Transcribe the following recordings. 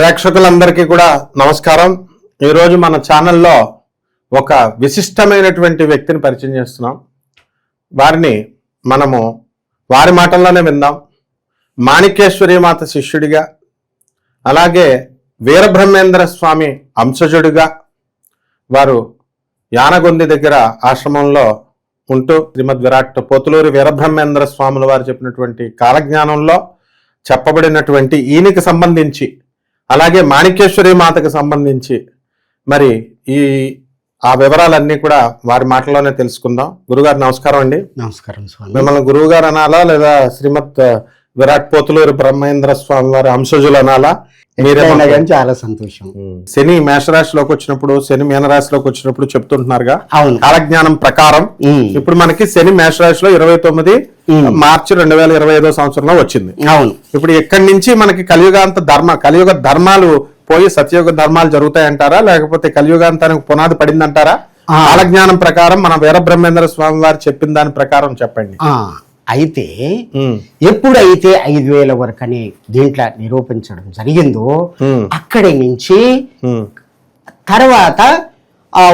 ప్రేక్షకులందరికీ కూడా నమస్కారం. ఈరోజు మన ఛానల్లో ఒక విశిష్టమైనటువంటి వ్యక్తిని పరిచయం చేస్తున్నాం. వారిని మనము వారి మాటల్లోనే విందాం. మాణిక్యేశ్వరి మాత శిష్యుడిగా అలాగే వీరబ్రహ్మేంద్ర స్వామి అంశజుడిగా వారు యానగొంది దగ్గర ఆశ్రమంలో ఉంటూ శ్రీమద్ విరాట్ పోతులూరి వీరబ్రహ్మేంద్ర స్వాముల వారు చెప్పినటువంటి కాలజ్ఞానంలో చెప్పబడినటువంటి ఈయనకి సంబంధించి అలాగే మాణిక్యేశ్వరి మాతకు సంబంధించి మరి ఈ ఆ వివరాలన్నీ కూడా వారి మాటలోనే తెలుసుకుందాం. గురుగారు నమస్కారం అండి. నమస్కారం మిమ్మల్ని గురువు గారు అనాలా లేదా శ్రీమద్ విరాట్ పోతులూరి బ్రహ్మేంద్ర స్వామి వారి అంశజులు అనాలా? కానీ చాలా సంతోషం. శని మేషరాశిలోకి వచ్చినప్పుడు శని మీనరాశిలోకి వచ్చినప్పుడు చెప్తుంటున్నారుగా? అవును. కాలజ్ఞానం ప్రకారం ఇప్పుడు మనకి శని మేషరాశిలో ఇరవై తొమ్మిది మార్చి రెండు వేల ఇరవై ఐదో సంవత్సరంలో వచ్చింది. అవును. ఇప్పుడు ఇక్కడి నుంచి మనకి కలియుగాంత ధర్మ కలియుగ ధర్మాలు పోయి సత్యయుగ ధర్మాలు జరుగుతాయంటారా? లేకపోతే కలియుగాంతానికి పునాది పడిందంటారా. కాలజ్ఞానం ప్రకారం మన వీరబ్రహ్మేంద్ర స్వామి వారు చెప్పిన దాని ప్రకారం చెప్పండి. అయితే ఎప్పుడైతే ఐదు వేల వరకు అని దీంట్లో నిరూపించడం జరిగిందో అక్కడి నుంచి తర్వాత ఆ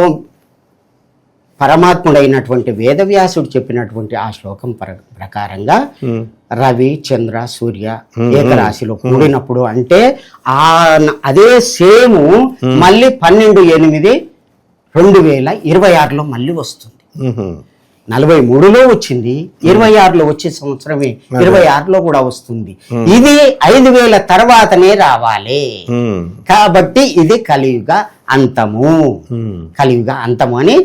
పరమాత్ముడైనటువంటి వేదవ్యాసుడు చెప్పినటువంటి ఆ శ్లోకం ప్ర- ప్రకారంగా రవి చంద్ర సూర్య ఏకరాశిలో కూడినప్పుడు అంటే ఆ అదే సేము మళ్ళీ పన్నెండు ఎనిమిది రెండు వేల ఇరవై ఆరులో మళ్ళీ వస్తుంది. నలభై మూడులో వచ్చింది ఇరవై ఆరులో వచ్చే సంవత్సరమే ఇరవై ఆరులో కూడా వస్తుంది. ఇది ఐదు వేల తర్వాతనే రావాలి. కాబట్టి ఇది కలియుగ అంతము. కలియుగ అంతము అని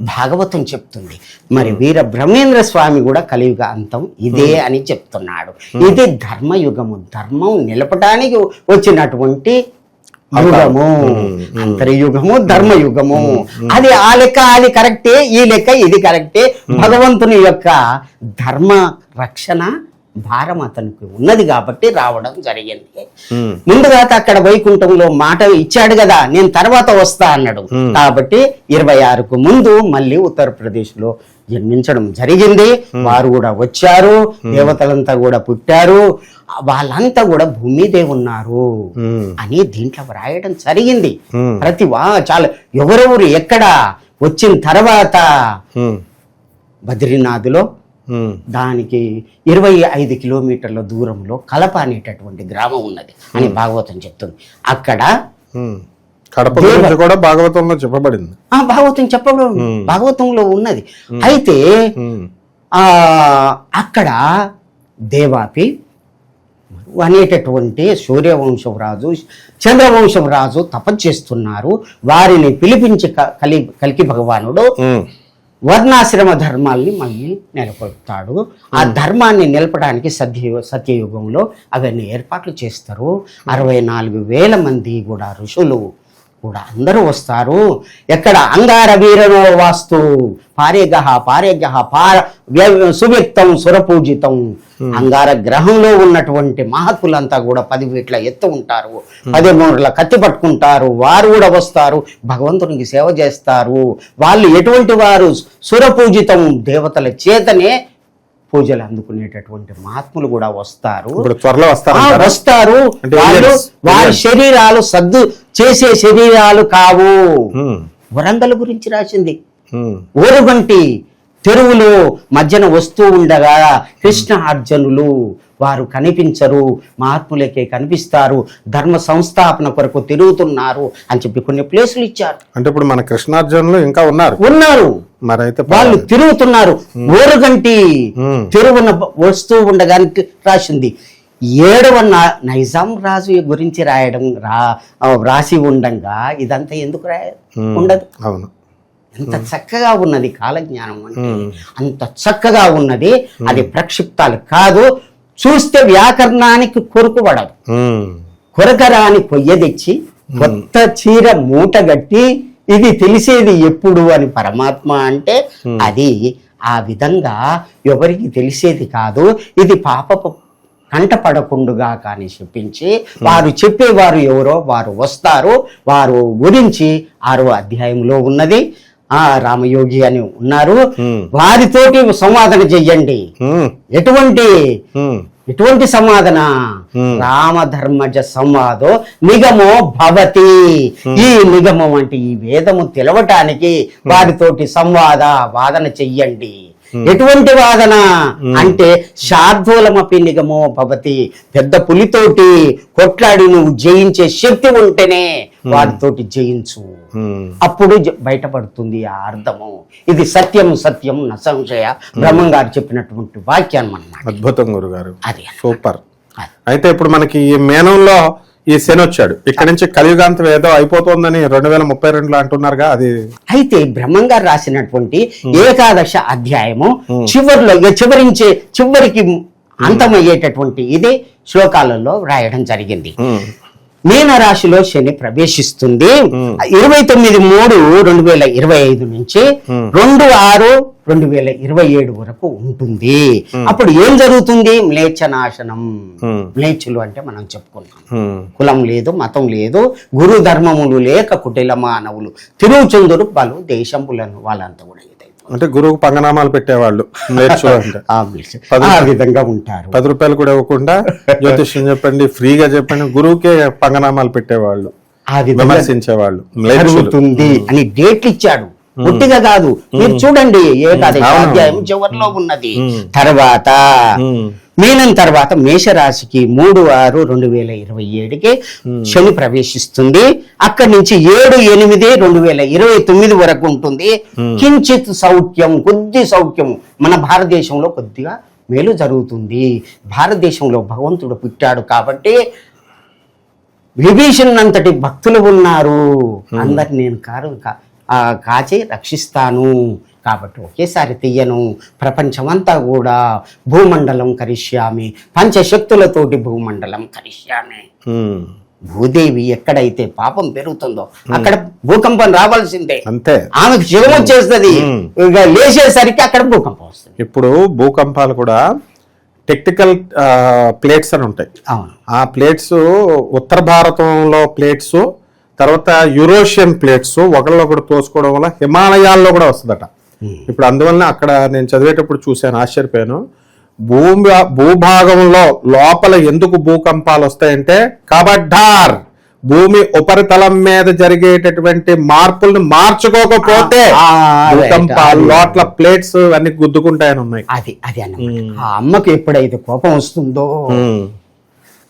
భాగవతం చెప్తుంది. మరి వీర బ్రహ్మేంద్ర స్వామి కూడా కలియుగ అంతం ఇదే అని చెప్తున్నాడు. ఇది ధర్మయుగము. ధర్మం నిలపడానికి వచ్చినటువంటి యుగము అంతర్యుగము ధర్మయుగము. అది ఆ లెక్క అది కరెక్టే ఈ లెక్క ఇది కరెక్టే. భగవంతుని యొక్క ధర్మ రక్షణ భారం అతనికి ఉన్నది కాబట్టి రావడం జరిగింది. ముందుగా అక్కడ వైకుంఠంలో మాట ఇచ్చాడు కదా నేను తర్వాత వస్తా అన్నాడు. కాబట్టి ఇరవై ఆరుకు ముందు మళ్ళీ ఉత్తరప్రదేశ్లో జన్మించడం జరిగింది. వారు కూడా వచ్చారు. దేవతలంతా కూడా పుట్టారు. వాళ్ళంతా కూడా భూమి మీదే ఉన్నారు అని దీంట్లో వ్రాయడం జరిగింది. ప్రతి వా చాలా ఎవరెవరు ఎక్కడ వచ్చిన తర్వాత బద్రీనాథ్లో దానికి ఇరవై ఐదు కిలోమీటర్ల దూరంలో కలప అనేటటువంటి గ్రామం ఉన్నది అని భాగవతం చెప్తుంది. అక్కడ. కడప గురించి కూడా భాగవతంలో చెప్పబడింది. ఆ భాగవతం చెప్పడం భాగవతంలో ఉన్నది. అయితే ఆ అక్కడ దేవాపి అనేటటువంటి సూర్యవంశం రాజు చంద్రవంశం రాజు తపస్సు చేస్తున్నారు. వారిని పిలిపించి కలి కలికి భగవానుడు వర్ణాశ్రమ ధర్మాల్ని మళ్ళీ నెలకొల్పుతాడు. ఆ ధర్మాన్ని నిలపడానికి సత్య సత్యయుగంలో అవన్నీ ఏర్పాట్లు చేస్తారు. అరవై నాలుగు వేల మంది కూడా ఋషులు కూడా అందరూ వస్తారు. ఎక్కడ అంగార వీరనో వాస్తు పారేగహ పారేగహ పార వ్య- సువ్యక్తం సురపూజితం. అంగార గ్రహంలో ఉన్నటువంటి మహత్తులంతా కూడా పది ఫీట్ల ఎత్తు ఉంటారు. పది మూడుల కత్తి పట్టుకుంటారు. వారు కూడా వస్తారు. భగవంతునికి సేవ చేస్తారు. వాళ్ళు ఎటువంటి వారు సురపూజితం దేవతల చేతనే పూజలు అందుకునేటటువంటి మహాత్ములు కూడా వస్తారు. త్వరలో వస్తారా. వస్తారు వారి. శరీరాలు సద్దు చేసే శరీరాలు కావు. వరంగల్ గురించి రాసింది. ఓరుగంటి తెరువులో మధ్యన వస్తూ ఉండగా కృష్ణ అర్జునులు వారు కనిపించరు మహాత్ములకే కనిపిస్తారు ధర్మ సంస్థాపన కొరకు తిరుగుతున్నారు అని చెప్పి కొన్ని ప్లేసులు ఇచ్చారు. అంటే ఇప్పుడు మన కృష్ణార్జునులు ఇంకా ఉన్నారు. ఉన్నారు. మరైతే వాళ్ళు తిరుగుతున్నారు. ఓరుగంటి ఉమ్, తిరుగున వస్తూ ఉండగానికి రాసింది. ఏడవ నైజాం రాజు గురించి రాయడం రా రాసి ఉండంగా ఇదంతా ఎందుకు రాయ ఉండదు. అవును. ఎంత చక్కగా ఉన్నది కాలజ్ఞానం అంటే అంత చక్కగా ఉన్నది అది ప్రక్షిప్తాలు కాదు చూస్తే వ్యాకరణానికి కొరుకు పడదు కొరకరాని కొయ్య తెచ్చి కొత్త చీర మూట గట్టి ఇది తెలిసేది ఎప్పుడు అని పరమాత్మ అంటే అది ఆ విధంగా ఎవరికి తెలిసేది కాదు ఇది పాపపు కంట పడకుండుగా కానీ చెప్పించి వారు చెప్పేవారు ఎవరో వారు వస్తారు. వారు గురించి ఆరో అధ్యాయంలో ఉన్నది. ఆ రామయోగి అని ఉన్నారు. వారితోటి సంవాదన చెయ్యండి. ఎటువంటి ఎటువంటి సమాధన? రామధర్మజ సంవాదో నిగమో భవతి. ఈ నిగమం అంటే ఈ వేదము తెలవటానికి వారితోటి సంవాద వాదన చెయ్యండి. ఎటువంటి వాదన? అంటే శార్దూలమపి నిగమో భవతి. పెద్ద పులితోటి కొట్లాడి నువ్వు జయించే శక్తి ఉంటేనే వారితోటి జయించు. అప్పుడు బయటపడుతుంది ఆ అర్థము. ఇది సత్యం సత్యం న సంశయ. బ్రహ్మం గారు చెప్పినటువంటి వాక్యాన్ని అద్భుతం గురుగారు. అది సూపర్. అయితే ఇప్పుడు మనకి ఈ మేనంలో ఈ శని వచ్చాడు. ఇక్కడ నుంచి కలియుగాంతం ఏదో అయిపోతుందని రెండు వేల ముప్పై రెండులో అంటున్నారుగా అది అయితే బ్రహ్మం గారు రాసినటువంటి ఏకాదశ అధ్యాయము చివరిలో ఇక చివరించే చివరికి అంతమయ్యేటటువంటి ఇదే శ్లోకాలలో రాయడం జరిగింది. ఉమ్, మీన రాశిలో శని ప్రవేశిస్తుంది. ఇరవై తొమ్మిది మూడు రెండు వేల ఇరవై ఐదు నుంచి రెండు ఆరు రెండు వేల ఇరవై ఏడు వరకు ఉంటుంది. అప్పుడు ఏం జరుగుతుంది? మ్లేచ్ఛనాశనం. ఉమ్, మ్లేచ్చులు అంటే మనం చెప్పుకున్నాం కులం లేదు మతం లేదు గురు ధర్మములు లేక కుటిల మానవులు తిరుగుచందురు పలు దేశములను వాళ్ళంతా కూడా అంటే గురువుకు పంగనామాలు పెట్టేవాళ్ళు. నేర్చు అంటే ఆ మ్లేచ్ఛ- ఆ విధంగా ఉంటారు. పది రూపాయలు కూడా ఇవ్వకుండా జ్యోతిష్యం చెప్పండి ఫ్రీగా చెప్పండి గురువుకే పంగనామాలు పెట్టేవాళ్ళు. విమర్శించేవాళ్ళు. జరుగుతుంది అని డేట్లు ఇచ్చాడు. పుట్టిగా కాదు. మీరు చూడండి ఏకాదశి. అధ్యాయం చివరిలో ఉన్నది. తర్వాత మీనం తర్వాత మేషరాశికి మూడు ఆరు రెండు వేల ఇరవై ఏడుకి శని ప్రవేశిస్తుంది. అక్కడి నుంచి ఏడు ఎనిమిది రెండు వేల ఇరవై తొమ్మిది వరకు ఉంటుంది. కించిత్ సౌఖ్యం కొద్ది సౌఖ్యం. మన భారతదేశంలో కొద్దిగా మేలు జరుగుతుంది. భారతదేశంలో భగవంతుడు పుట్టాడు కాబట్టి విభీషణ్ అంతటి భక్తులు ఉన్నారు. అందరు నేను కారు కాచి రక్షిస్తాను. కాబట్టి ఒకేసారి తీయను. ప్రపంచమంతా కూడా భూమండలం కరిష్యామి. పంచశక్తులతోటి భూమండలం కరిష్యామి. భూదేవి ఎక్కడైతే పాపం పెరుగుతుందో అక్కడ భూకంపం రావాల్సిందే. అంతే. ఆమెకు శివం వచ్చేస్తుంది. ఇక లేచేసరికి అక్కడ భూకంపం వస్తుంది. ఇప్పుడు భూకంపాలు కూడా టెక్నికల్ ప్లేట్స్ అని ఉంటాయి. ఆ ప్లేట్స్ ఉత్తర భారతంలో ప్లేట్స్ తర్వాత యూరోషియన్ ప్లేట్స్ ఒకళ్ళొకడు తోసుకోవడం వల్ల హిమాలయాల్లో కూడా వస్తుందట. ఇప్పుడు అందువల్ల అక్కడ నేను చదివేటప్పుడు చూశాను ఆశ్చర్యపోయాను. భూమి భూభాగంలో లోపల ఎందుకు భూకంపాలు వస్తాయంటే కబడ్డార్. భూమి ఉపరితలం మీద జరిగేటటువంటి మార్పుల్ని మార్చుకోకపోతే. భూకంపాలు లోట్ల ప్లేట్స్ అన్ని గుద్దుకుంటాయని ఉన్నాయి. అది అది అన్నమాట. ఆ అమ్మకు ఎప్పుడైతే కోపం వస్తుందో ఉమ్,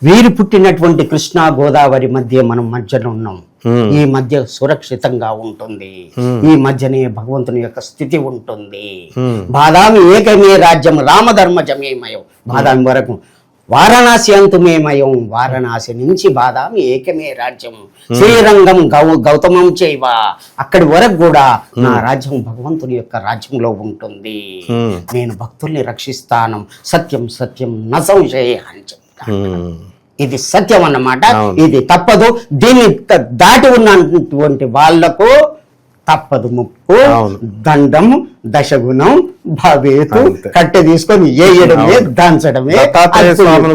వీరు పుట్టినటువంటి కృష్ణా గోదావరి మధ్య మనం మధ్యన ఉన్నాం. ఈ మధ్య సురక్షితంగా ఉంటుంది. ఈ మధ్యనే భగవంతుని యొక్క స్థితి ఉంటుంది. బాదామి ఏకమే రాజ్యం రామధర్మజమేమయం బాదామి వరకు వారణాసి అంతుమేమయం? వారణాసి నుంచి బాదామి ఏకమే రాజ్యం. శ్రీరంగం గౌ గౌతమం చేయవ. అక్కడి వరకు కూడా నా రాజ్యం భగవంతుని యొక్క రాజ్యంలో ఉంటుంది. నేను భక్తుల్ని రక్షిస్తాను. సత్యం సత్యం న సంశయ అని చెప్తాను. ఇది సత్యం అన్నమాట. ఇది తప్పదు దీన్ని దాటి ఉన్నటువంటి వాళ్ళకు తప్పదు ముప్పు. దండం దశగుణం భవేతు. కట్టె తీసుకొని వేయడమే దంచడమే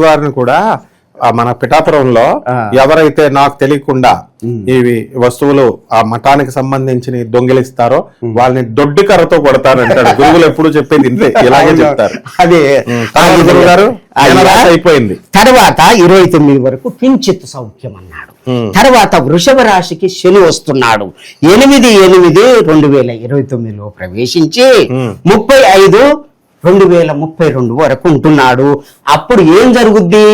వారిని కూడా మన పిఠాపురంలో. ఎవరైతే నాకు తెలియకుండా ఇవి వస్తువులు ఆ మఠానికి సంబంధించి దొంగిలిస్తారో వాళ్ళని దొడ్డి కర్రతో కొడతారంటాడు గురువులు ఎప్పుడు చెప్పేది ఇంతే. ఇలాగే చెప్తారు. అదే. అయిపోయింది. తర్వాత ఇరవై తొమ్మిది వరకు కించిత్ సౌఖ్యం అన్నాడు. తర్వాత వృషభ రాశికి శని వస్తున్నాడు. ఎనిమిది ఎనిమిది రెండు వేల ఇరవై తొమ్మిదిలో ప్రవేశించి. ముప్పై ఐదు రెండు వేల ముప్పై రెండు వరకు ఉంటున్నాడు. అప్పుడు ఏం జరుగుద్ది?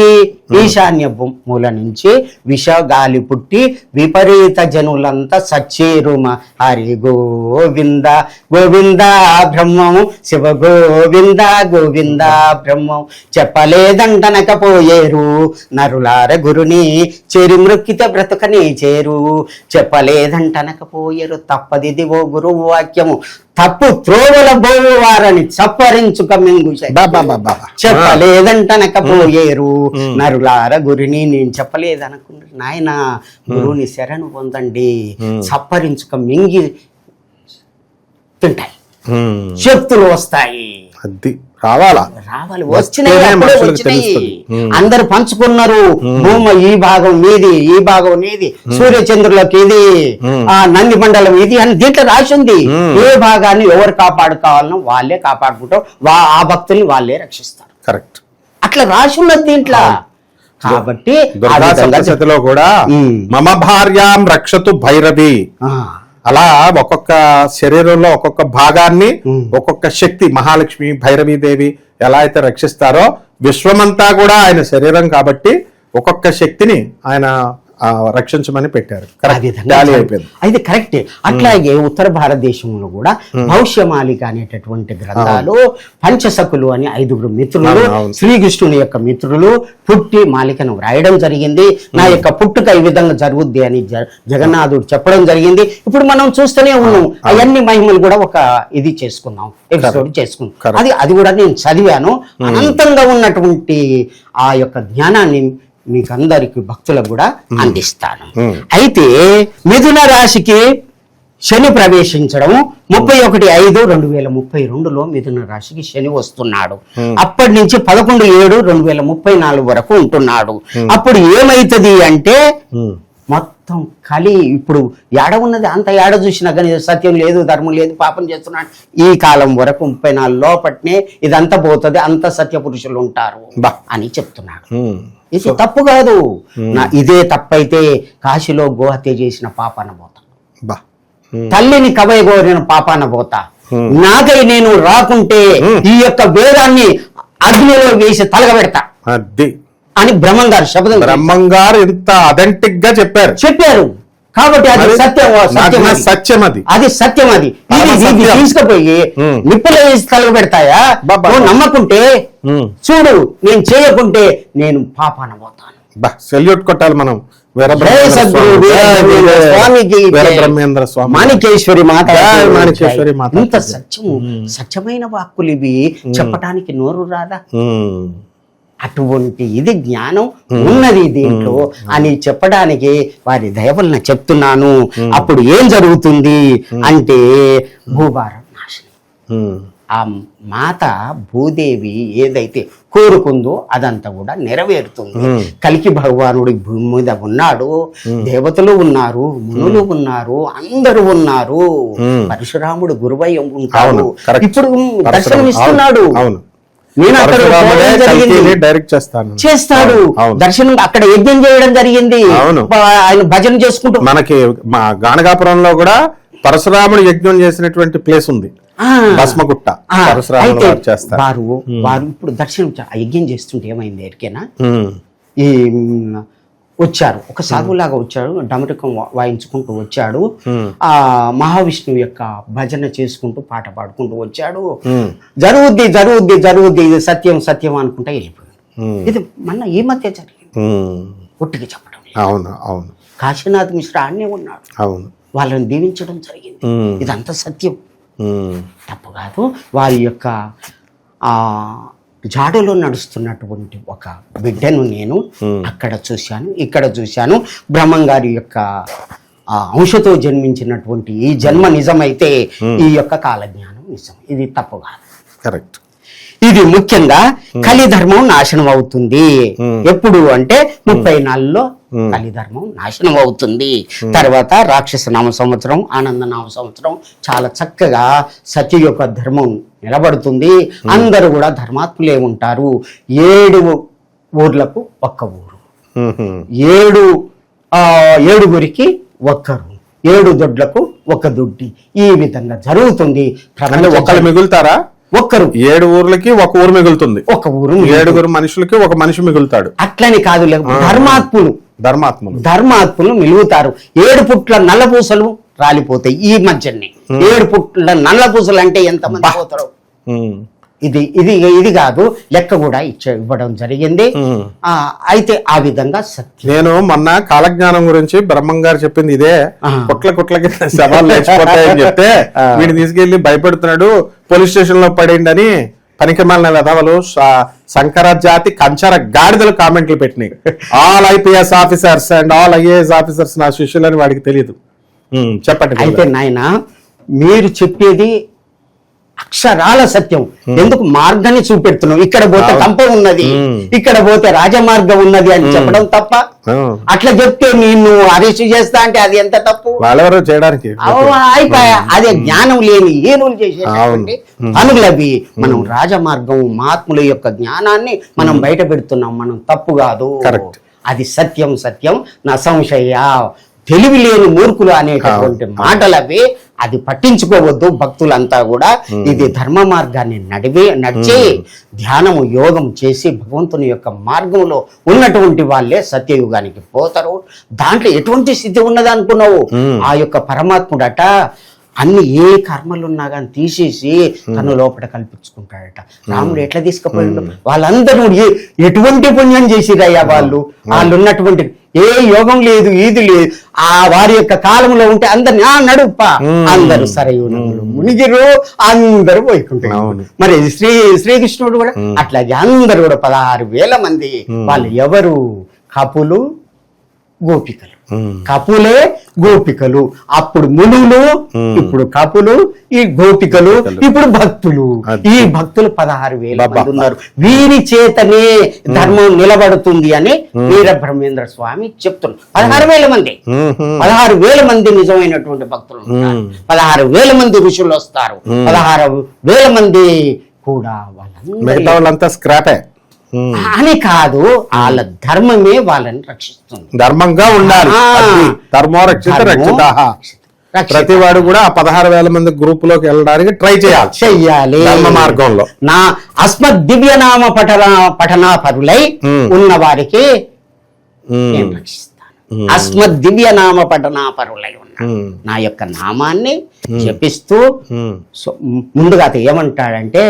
ఈశాన్య మూల నుంచి విష గాలి పుట్టి విపరీత జనులంతా సచ్చేరుమ. హరి గోవింద గోవింద బ్రహ్మము శివ గోవింద గోవింద బ్రహ్మం చెప్పలేదంటనకపోయేరు నరులార గురుని చేరి మృక్కిత బ్రతుకని చేరు. చెప్పలేదంటనకపోయేరు తప్పదిది ఓ గురువు వాక్యము. తప్పు త్రోవల బోవు వారని చప్పరించుక మింగు బా, బా, నరులార గురిని నేను చెప్పలేదనుకున్నారు నాయన గురువుని శరణు పొందండి. చప్పరించుక మింగి తింటాయి. శక్తులు వస్తాయి. అది రావాలా? రావాలి. వచ్చినాయి. అందరు పంచుకున్నారు. భూమి ఈ భాగం మీది ఈ భాగం నీది సూర్య చంద్రులకు ఇది. ఆ నంది మండలం ఇది అని దీంట్లో రాసి ఉంది ఉమ్. ఏ భాగాన్ని ఎవరు కాపాడుకోవాలనో వాళ్ళే కాపాడుకుంటారు. వా ఆ భక్తుల్ని వాళ్ళే రక్షిస్తారు. కరెక్ట్. అట్లా రాసి ఉన్నది దీంట్లో కాబట్టి కూడా. మమ భార్యాం రక్షతు భైరవి అలా ఒక్కొక్క శరీరంలో ఒక్కొక్క భాగాన్ని. ఒక్కొక్క శక్తి మహాలక్ష్మి భైరవీ దేవి ఎలా అయితే రక్షిస్తారో విశ్వమంతా కూడా ఆయన శరీరం కాబట్టి ఒక్కొక్క శక్తిని ఆయన రక్షించమని పెట్టారు. అయితే కరెక్టే అట్లాగే ఉత్తర భారతదేశంలో కూడా భవిష్యమాలిక అనేటటువంటి గ్రంథాలు పంచసకులు అని ఐదుగురు మిత్రులు. శ్రీకృష్ణుని యొక్క మిత్రులు పుట్టి మాలికను వ్రాయడం జరిగింది. నా యొక్క పుట్టుక ఈ విధంగా జరుగుద్ది అని జగన్నాథుడు చెప్పడం జరిగింది. ఇప్పుడు మనం చూస్తూనే ఉన్నాం. అవన్నీ మహిమలు కూడా ఒక ఇది చేసుకుందాం ఎపిసోడ్ చేసుకుందాం. అది అది కూడా నేను చదివాను. అనంతంగా ఉన్నటువంటి ఆ యొక్క జ్ఞానాన్ని మీకు అందరికి భక్తులకు కూడా అందిస్తాను. అయితే మిథున రాశికి శని ప్రవేశించడం ముప్పై ఒకటి ఐదు రెండు వేల ముప్పై రెండులో మిథున రాశికి శని వస్తున్నాడు. అప్పటి నుంచి పదకొండు ఏడు రెండు వేల ముప్పై నాలుగు వరకు ఉంటున్నాడు. అప్పుడు ఏమైతది అంటే. మొత్తం కలి ఇప్పుడు ఏడ ఉన్నది? అంత ఏడ చూసినా కానీ సత్యం లేదు ధర్మం లేదు పాపం చేస్తున్నాడు. ఈ కాలం వరకు ముప్పై నాలుగు లోపట్నే ఇదంతా పోతుంది అంత సత్య పురుషులు ఉంటారు బా. అని చెప్తున్నాడు. ఇది తప్పు కాదు. నా ఇదే తప్పైతే కాశీలో గోహత్య చేసిన పాపాన పోతా. బా. తల్లిని కవయగోరిన పాపాన పోతా. నాకై నేను రాకుంటే ఈ యొక్క వేదాన్ని అగ్నిలో వేసి తలగబెడతా. అది. అని బ్రహ్మం గారు శబ్దం బ్రహ్మం గారు ఇంత అథెంటిక్గా చెప్పారు చెప్పారు కాబట్టి అది సత్యం సత్యం అది. సత్యం అది అది సత్యం అది ఇది. తీసుకుపోయి. నిప్పులో వేసి తలగబెడతాయా బాబా. నువ్వు నమ్మకుంటే. చూడు నేను చేయకుంటే నేను పాపాన పోతాను సెల్యూట్ కొట్టాలి మనం వీరబ్రహ్మేంద్ర స్వామి. మాణికేశ్వరి మాత మాణికేశ్వరి మాత. ఇంత సత్యము సత్యమైన వాక్కులు ఇవి చెప్పటానికి నోరు రాదా. అటువంటి ఇది జ్ఞానం ఉన్నది దీంట్లో అని చెప్పడానికి వారి దయ వలన చెప్తున్నాను అప్పుడు ఏం జరుగుతుంది అంటే భూభారం నాశనం. ఆ మాత భూదేవి ఏదైతే కోరుకుందో అదంతా కూడా నెరవేరుతుంది. కలికి భగవానుడు భూమి మీద ఉన్నాడు. దేవతలు ఉన్నారు మునులు ఉన్నారు అందరూ ఉన్నారు. పరశురాముడు గురువై ఉంటాడు. ఇప్పుడు. దర్శనం ఇస్తున్నాడు అవును. నేను అక్కడ డైరెక్ట్ చేస్తాను. చేస్తాడు. దర్శనం అక్కడ యజ్ఞం చేయడం జరిగింది. ఆయన భజన చేసుకుంటూ మనకి మా గానగాపురంలో కూడా పరశురాముడు యజ్ఞం చేసినటువంటి ప్లేస్ ఉంది. ఆ, భస్మగుట్ట. పరశురాముడు వారు చేస్తారు. వారు వారు ఇప్పుడు దర్శనం యజ్ఞం చేస్తుంటే ఏమైంది ఎరికేనా. ఈ వచ్చారు. ఒక సాధువులాగా వచ్చాడు. డమరకం వా- వాయించుకుంటూ వచ్చాడు. ఆ మహావిష్ణువు యొక్క భజన చేసుకుంటూ పాట పాడుకుంటూ వచ్చాడు. జరుగుద్ది జరుగుద్ది జరుగుద్ది ఇది సత్యం సత్యం అనుకుంటా వెళ్ళిపోయాడు. ఇది మొన్న ఈ మధ్య జరిగింది. ఉమ్. ఒట్టిగా చెప్పడం. అవును అవును. కాశీనాథ్ మిశ్రా అన్నే ఉన్నాడు. అవును. వాళ్ళని దీవించడం జరిగింది. ఇదంతా సత్యం. తప్పు కాదు. వారి యొక్క ఆ జాడలో నడుస్తున్నటువంటి ఒక బిడ్డను నేను అక్కడ చూశాను. ఇక్కడ చూశాను. బ్రహ్మం గారి యొక్క ఆ అంశతో జన్మించినటువంటి ఈ జన్మ నిజమైతే ఈ యొక్క కాలజ్ఞానం నిజం. ఇది తప్పు కాదు. కరెక్ట్ ఇది ముఖ్యంగా కలిధర్మం నాశనం అవుతుంది. ఎప్పుడు అంటే ముప్పై నాలుగులో కలిధర్మం నాశనం అవుతుంది. తర్వాత రాక్షస నామ సంవత్సరం ఆనంద నామ సంవత్సరం చాలా చక్కగా సత్య యొక్క ధర్మం నిలబడుతుంది. అందరూ కూడా ధర్మాత్ములే ఉంటారు. ఏడు ఊర్లకు ఒక్క ఊరు. ఏడు ఆ ఏడుగురికి ఒక్కరు. ఏడు దొడ్లకు ఒక దొడ్డి. ఈ విధంగా జరుగుతుంది. ఒకళ్ళు మిగులుతారా? ఒక్కరు. ఏడు ఊర్లకి ఒక ఊరు మిగులుతుంది. ఒక ఊరు ఏడుగురు మనుషులకి ఒక మనిషి మిగులుతాడు. అట్లని కాదు. ధర్మాత్ములు. ధర్మాత్మలు. ధర్మాత్ములు మిలుగుతారు. ఏడు పుట్ల నల్లపూసలు రాలిపోతాయి ఈ మధ్యనే. ఏడు పుట్ల నల్లపూసలు అంటే ఎంతమంది పోతారు. ఇది ఇది ఇది కాదు లెక్క కూడా ఇచ్చ ఇవ్వడం జరిగింది. అయితే ఆ విధంగా సత్యం. నేను మొన్న కాలజ్ఞానం గురించి బ్రహ్మం గారు చెప్పింది ఇదే. కుట్ల కుట్లకి శవాలు లేచిపోతాయని చెప్తే. వీడిని తీసుకెళ్ళి భయపెడుతున్నాడు పోలీస్ స్టేషన్లో పడేయండి అని పనికిమాలిన వెధవలు స- శంకర జాతి కంచర గాడిదలు కామెంట్లు పెట్టినాయి. All IPS officers and all IAS officers నా శిష్యులని వాడికి తెలియదు చెప్పండి అయితే నాయన మీరు చెప్పేది అక్షరాల సత్యం. ఎందుకు మార్గాన్ని చూపెడుతున్నావు? ఇక్కడ పోతే తంప ఉన్నది ఇక్కడ పోతే రాజమార్గం ఉన్నది అని చెప్పడం తప్ప. అట్లా చెప్తే నిన్ను అరెస్ట్ చేస్తా అంటే అది ఎంత తప్పు? చేయడానికి? అయిపోయా. అదే జ్ఞానం లేని ఏనుగులు చేసేటటువంటి పనులు అవి మనం రాజమార్గం మహాత్ముల యొక్క జ్ఞానాన్ని మనం బయట పెడుతున్నాం. మనం తప్పు కాదు. అది సత్యం సత్యం. నా సంశయ. తెలివి లేని మూర్ఖులు అనేటటువంటి మాటలు అవి అది పట్టించుకోవద్దు. భక్తులంతా కూడా ఇది ధర్మ మార్గాన్ని నడివే నడిచి ధ్యానము యోగం చేసి భగవంతుని యొక్క మార్గంలో ఉన్నటువంటి వాళ్ళే సత్యయుగానికి పోతారు. దాంట్లో ఎటువంటి స్థితి ఉన్నది అనుకున్నావు ఆ యొక్క పరమాత్ముడట అన్ని ఏ కర్మలు ఉన్నా కానీ తీసేసి తను లోపల కల్పించుకుంటాడట. రాముడు ఎట్లా తీసుకుపోయాడు? వాళ్ళందరూ ఎటువంటి పుణ్యం చేసిరయ్యా వాళ్ళు? వాళ్ళు ఉన్నటువంటి ఏ యోగం లేదు ఈది లేదు. ఆ వారి యొక్క కాలంలో ఉంటే అందరిని ఆ నడుప. అందరూ సరయునములు మునిగిరు అందరూ పోయికుంటారు అవును. మరి శ్రీ శ్రీకృష్ణుడు కూడా అట్లాగే అందరూ కూడా పదహారు వేల మంది. వాళ్ళు ఎవరు? కపులు గోపికలు. కపులే గోపికలు. అప్పుడు మునులు ఇప్పుడు కపులు ఈ గోపికలు ఇప్పుడు భక్తులు. ఈ భక్తులు పదహారు వేల. మంది ఉన్నారు. వీరి చేతనే ధర్మం నిలబడుతుంది అని వీర బ్రహ్మేంద్ర స్వామి చెప్తున్నారు. పదహారు వేల మంది. పదహారు వేల మంది నిజమైనటువంటి భక్తులు పదహారు వేల మంది ఋషులు వస్తారు. పదహారు వేల మంది కూడా వాళ్ళంతా స్క్రాపే. అని కాదు వాళ్ళ ధర్మమే వాళ్ళని రక్షిస్తుంది. ధర్మంగా ఉండాలి. ధర్మో రక్షిత రక్షిత. ప్రతి వాడు కూడా పదహారు వేల మంది గ్రూప్లోకి వెళ్ళడానికి ట్రై చేయాలి. చెయ్యాలి. ధర్మ మార్గంలో. నా అస్మద్ దివ్యనామ పఠన పఠనాపరులై ఉమ్. ఉన్న వారికి అస్మద్ దివ్యనామ పఠనాపరులై ఉన్న ఉమ్. నా యొక్క నామాన్ని. సో ముందుగా అతను ఏమంటాడంటే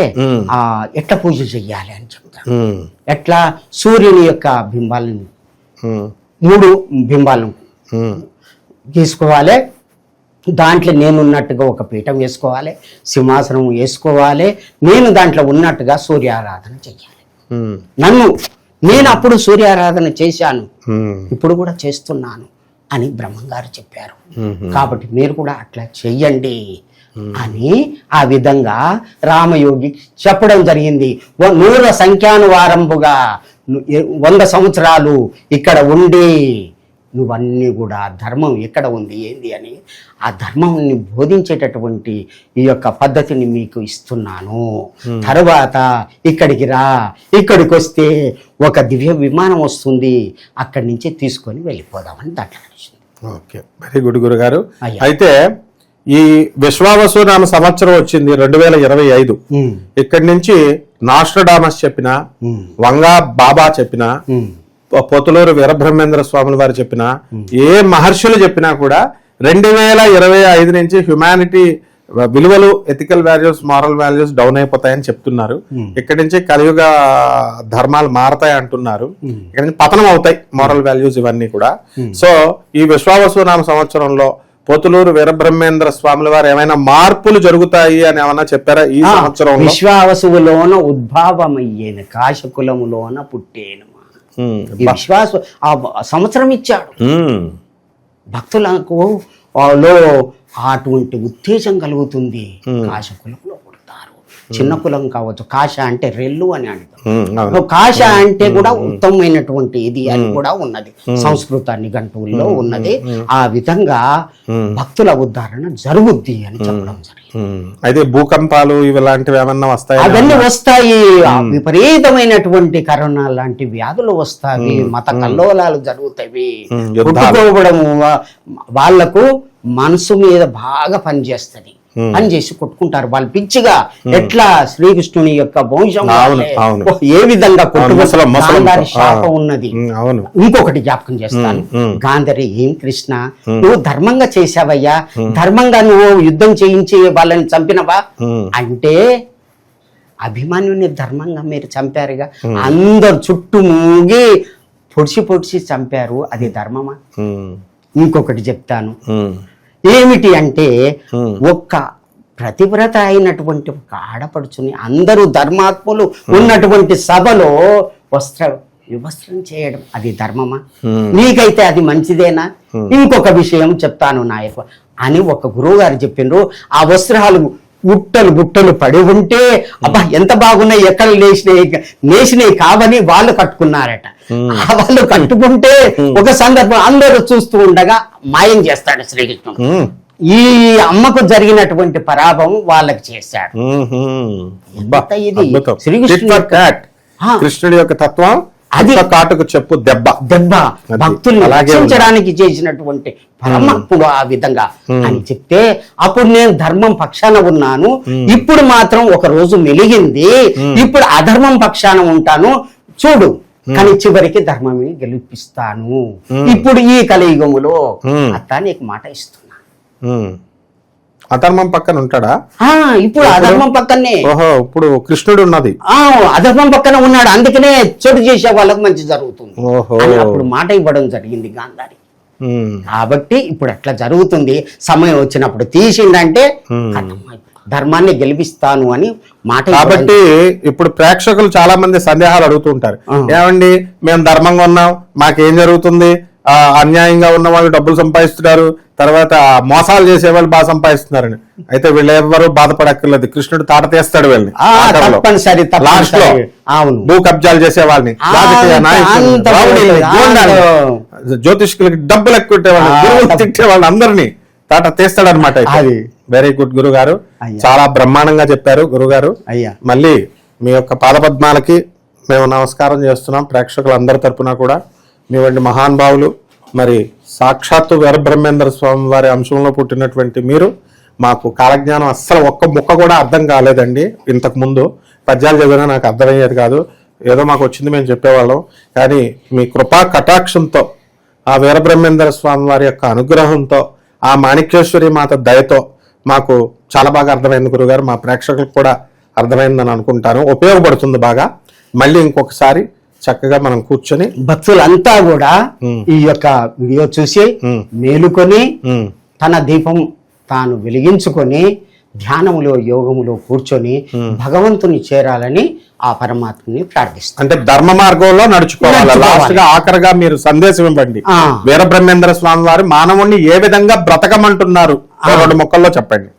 ఎట్లా పూజ చెయ్యాలి అని. ఎట్లా సూర్యుని యొక్క బింబాలను. మూడు బింబాలను. తీసుకోవాలి దాంట్లో నేనున్నట్టుగా ఒక పీఠం వేసుకోవాలి సింహాసనం వేసుకోవాలి నేను దాంట్లో ఉన్నట్టుగా సూర్యారాధన చెయ్యాలి. నన్ను నేను అప్పుడు సూర్యారాధన చేశాను. ఇప్పుడు కూడా చేస్తున్నాను అని బ్రహ్మంగారు చెప్పారు. కాబట్టి మీరు కూడా అట్లా చెయ్యండి అని ఆ విధంగా రామయోగి చెప్పడం జరిగింది. నూర ఎ- వంద సంవత్సరాలు ఇక్కడ ఉండి నువ్వన్నీ కూడా ధర్మం ఎక్కడ ఉంది ఏంది అని ఆ ధర్మంని బోధించేటటువంటి ఈ యొక్క పద్ధతిని మీకు ఇస్తున్నాను. తరువాత ఇక్కడికి రా ఇక్కడికి వస్తే ఒక దివ్య విమానం వస్తుంది అక్కడి నుంచి తీసుకొని వెళ్ళిపోదామని నడిచింది. ఓకే. వెరీ గుడ్ గురుగారు. అయితే ఈ విశ్వావసు నామ సంవత్సరం వచ్చింది రెండు వేల ఇరవై ఐదు. ఇక్కడి నుంచి నాస్ట్రడామస్ చెప్పిన వంగా బాబా చెప్పిన పొతులూరు వీరబ్రహ్మేంద్ర స్వాముల వారు చెప్పిన ఏ మహర్షులు చెప్పినా కూడా రెండు వేల ఇరవై ఐదు నుంచి హ్యుమానిటీ విలువలు ethical values moral values down అయిపోతాయని చెప్తున్నారు. ఇక్కడి నుంచి కలియుగ ధర్మాలు మారతాయి అంటున్నారు. ఇక్కడి నుంచి పతనం అవుతాయి మారల్ వాల్యూస్ ఇవన్నీ కూడా. సో ఈ విశ్వావసు నామ సంవత్సరంలో పోతులూరు వీరబ్రహ్మేంద్ర స్వాముల వారు ఏమైనా మార్పులు జరుగుతాయి అని ఏమన్నా చెప్పారా ఈ ఆ, సంవత్సరంలో? విశ్వావసువులోన ఉద్భావమయ్యేను కాశకులములోన పుట్టేను విశ్వాస ఆ సంవత్సరం ఇచ్చాడు. భక్తులకు లో అటువంటి ఉత్తేజం కలుగుతుంది కాశ కులంలో పుడతారు చిన్న కులం కావచ్చు. కాశ అంటే రెల్లు అని అవును. కాశ అంటే కూడా ఉత్తమమైనటువంటి ఇది అని కూడా ఉన్నది. సంస్కృత నిఘంటువుల్లో ఉన్నది. ఆ విధంగా భక్తుల ఉద్ధారణ జరుగుద్ది అని చెప్పడం జరిగింది. అయితే భూకంపాలు ఇవి లాంటివి ఏమన్నా వస్తాయి? అవన్నీ వస్తాయి. విపరీతమైనటువంటి కరోనా లాంటి వ్యాధులు వస్తాయి. మత కల్లోలాలు జరుగుతాయి. కొట్టుకోవడము వా- వాళ్ళకు మనసు మీద బాగా పనిచేస్తది. పని చేసి కొట్టుకుంటారు. వాళ్ళు పిచ్చిగా ఎట్లా శ్రీకృష్ణుని యొక్క వంశం అవును. ఏ విధంగా కొట్టుకు- ముసలం, ముసలం. గాంధారి శాపం ఆ. ఉన్నది ఇంకొకటి జ్ఞాపకం చేస్తాను. గాంధరి ఏం కృష్ణ? నువ్వు ధర్మంగా చేసావయ్యా ధర్మంగా నువ్వు యుద్ధం చేయించి వాళ్ళని చంపినవా? అంటే అభిమాన్యుని ధర్మంగా మీరు చంపారుగా. అందరు చుట్టూ మూగి పొడిచి పొడిచి చంపారు. అది ధర్మమా? ఇంకొకటి చెప్తాను. ఏమిటి అంటే. ఒక్క ప్రతివ్రత అయినటువంటి ఒక ఆడపడుచుని అందరూ ధర్మాత్ములు ఉన్నటువంటి సభలో వస్త్ర వివస్త్రం చేయడం అది ధర్మమా. నీకైతే అది మంచిదేనా ఇంకొక విషయం చెప్తాను నాయకు అని ఒక గురువు గారు చెప్పిండ్రు ఆ వస్త్రాలు గుట్టలు గుట్టలు పడి ఉంటే అబ్బా ఎంత బాగున్నాయి ఎక్కడ లేచినాయి లేచినాయి కావని వాళ్ళు కట్టుకున్నారట. ఆ వాళ్ళు కట్టుకుంటే ఒక సందర్భం అందరూ చూస్తూ ఉండగా మాయం చేస్తాడు శ్రీకృష్ణుడు. ఈ అమ్మకు జరిగినటువంటి పరాభవం వాళ్ళకి చేశాడు. ఇది? శ్రీకృష్ణుడి. కృష్ణుడి యొక్క తత్వం అది- కాటుకు చెప్పు దెబ్బ. దెబ్బ. భక్తుల్ని రక్షించడానికి చేసినటువంటి పరమాత్ముడు ఆ విధంగా అని చెప్తే అప్పుడు నేను ధర్మం పక్షాన ఉన్నాను. ఇప్పుడు మాత్రం ఒక రోజు మెలిగింది. ఇప్పుడు అధర్మం పక్షాన ఉంటాను. చూడు కానీ చివరికి ధర్మమే గెలిపిస్తాను. ఇప్పుడు ఈ కలియుగములో. అత్త నీకు మాట ఇస్తున్నా. అధర్మం పక్కన ఉంటాడా? ఇప్పుడు అధర్మం పక్కనే. ఓహో ఇప్పుడు కృష్ణుడు ఉన్నది. అధర్మం పక్కన ఉన్నాడు. అందుకనే చెడు చేసే వాళ్ళకి మంచి జరుగుతుంది. అప్పుడు మాట ఇవ్వడం జరిగింది గాంధారి. కాబట్టి ఇప్పుడు అట్లా జరుగుతుంది. సమయం వచ్చినప్పుడు తీసిందంటే. ధర్మాన్ని గెలిపిస్తాను అని మాట కాబట్టి ఇప్పుడు ప్రేక్షకులు చాలా మంది సందేహాలు అడుగుతుంటారు. ఏమండి మేము ధర్మంగా ఉన్నాం మాకేం జరుగుతుంది? అన్యాయంగా ఉన్న వాళ్ళు డబ్బులు సంపాదిస్తున్నారు. తర్వాత మోసాలు చేసే వాళ్ళు బాగా సంపాదిస్తున్నారని అయితే వీళ్ళు ఎవరు బాధపడక్కర్లేదు. కృష్ణుడు తాట తీస్తాడు వీళ్ళని. లాస్ట్లో భూ కబ్జాలు చేసే వాళ్ళని. జ్యోతిష్కులకి డబ్బులు ఎక్కువ గురువులు తిట్టే వాళ్ళని అందరినీ తాట తీస్తాడు అనమాట. వెరీ గుడ్ గురువు గారు అయ్యా. చాలా బ్రహ్మాండంగా చెప్పారు గురుగారు. అయ్యా. మళ్ళీ మీ యొక్క పాదపద్మాలకి మేము నమస్కారం చేస్తున్నాం. ప్రేక్షకులందరి తరపున కూడా. మీ వంటి మహానుభావులు మరి సాక్షాత్తు వీరబ్రహ్మేంద్ర స్వామి వారి అంశంలో పుట్టినటువంటి మీరు మాకు కాలజ్ఞానం అస్సలు ఒక్క ముక్క కూడా అర్థం కాలేదండి ఇంతకుముందు పద్యాలు చదివినా నాకు అర్థమయ్యేది కాదు. ఏదో మాకు వచ్చింది మేము చెప్పేవాళ్ళం. కానీ మీ కృపా కటాక్షంతో ఆ వీరబ్రహ్మేంద్ర స్వామి వారి యొక్క అనుగ్రహంతో ఆ మాణిక్యేశ్వరి మాత దయతో మాకు చాలా బాగా అర్థమైంది గురుగారు. మా ప్రేక్షకులకు కూడా అర్థమైందని అనుకుంటాను. ఉపయోగపడుతుంది బాగా. మళ్ళీ ఇంకొకసారి చక్కగా మనం కూర్చొని భక్తులంతా కూడా ఈ యొక్క వీడియో చూసి. మేలుకొని తన దీపం తాను వెలిగించుకొని ధ్యానములో యోగములో కూర్చొని భగవంతుని చేరాలని ఆ పరమాత్మని ప్రార్థిస్తాను అంటే ధర్మ మార్గంలో నడుచుకోవాలి. నడుచుకోవాలి. లాస్ట్గా ఆఖరిగా మీరు సందేశం ఇవ్వండి. వీరబ్రహ్మేంద్ర స్వామి వారు మానవుణ్ణి ఏ విధంగా బ్రతకమంటున్నారు? రెండు మొక్కల్లో చెప్పండి.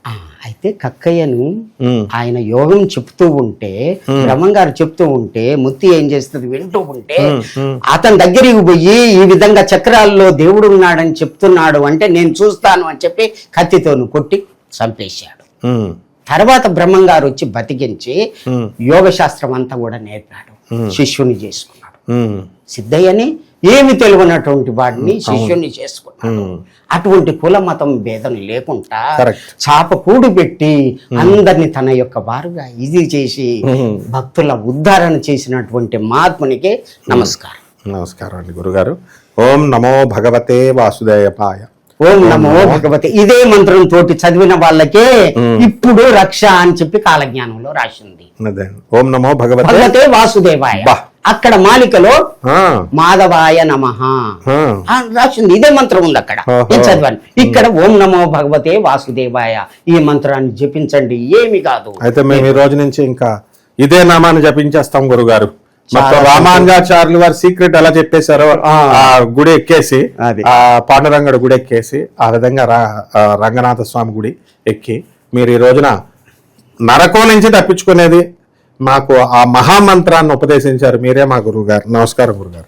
అయితే కక్కయ్యను ఆయన యోగం చెప్తూ ఉంటే బ్రహ్మంగారు చెప్తూ ఉంటే ముత్తి ఏం చేస్తుంది వింటూ ఉంటే అతని దగ్గరికి పోయి ఈ విధంగా చక్రాల్లో దేవుడు ఉన్నాడని చెప్తున్నాడు అంటే నేను చూస్తాను అని చెప్పి కత్తితోను కొట్టి చంపేశాడు. తర్వాత బ్రహ్మంగారు వచ్చి బతికించి యోగ శాస్త్రం అంతా కూడా నేర్పాడు. శిష్యుని చేసుకున్నాడు. సిద్ధయ్యని ఏమి తెలియనటువంటి వాడిని శిష్యుని చేసుకున్నాడు. అటువంటి కుల మతం భేదం లేకుండా. చాప కూడు పెట్టి అందరిని తన యొక్క వారుగా ఇది చేసి. భక్తుల ఉద్ధారణ చేసినటువంటి మహాత్మునికి నమస్కారం. నమస్కారం అండి గురుగారు. ఓం నమో భగవతే వాసుదేవపాయ ఓం నమో భగవతి. ఇదే మంత్రం తోటి చదివిన వాళ్ళకే ఇప్పుడు రక్ష అని చెప్పి కాలజ్ఞానంలో రాసింది. ఓం నమో భగవతే వాసుదేవాయ. అక్కడ మాలికలో మాధవాయ నమః. రాసింది. ఇదే మంత్రం ఉంది అక్కడ. నేను చదివాను? ఇక్కడ ఓం నమో భగవతే వాసుదేవాయ. ఈ మంత్రాన్ని జపించండి. ఏమి కాదు. అయితే మేము ఈ రోజు నుంచి ఇంకా ఇదే నామాన్ని జపించేస్తాం గురుగారు. రామానుజాచార్యులు వారి సీక్రెట్ ఎలా చెప్పేశారో ఆ. గుడి ఎక్కేసి అది. ఆ పాండురంగడు గుడి ఎక్కేసి ఆ విధంగా రంగనాథ స్వామి గుడి ఎక్కి మీరు ఈ రోజున నరకం నుంచి తప్పించుకునేది మాకు ఆ మహామంత్రాన్ని ఉపదేశించారు మీరే మా గురువు గారు నమస్కారం గురుగారు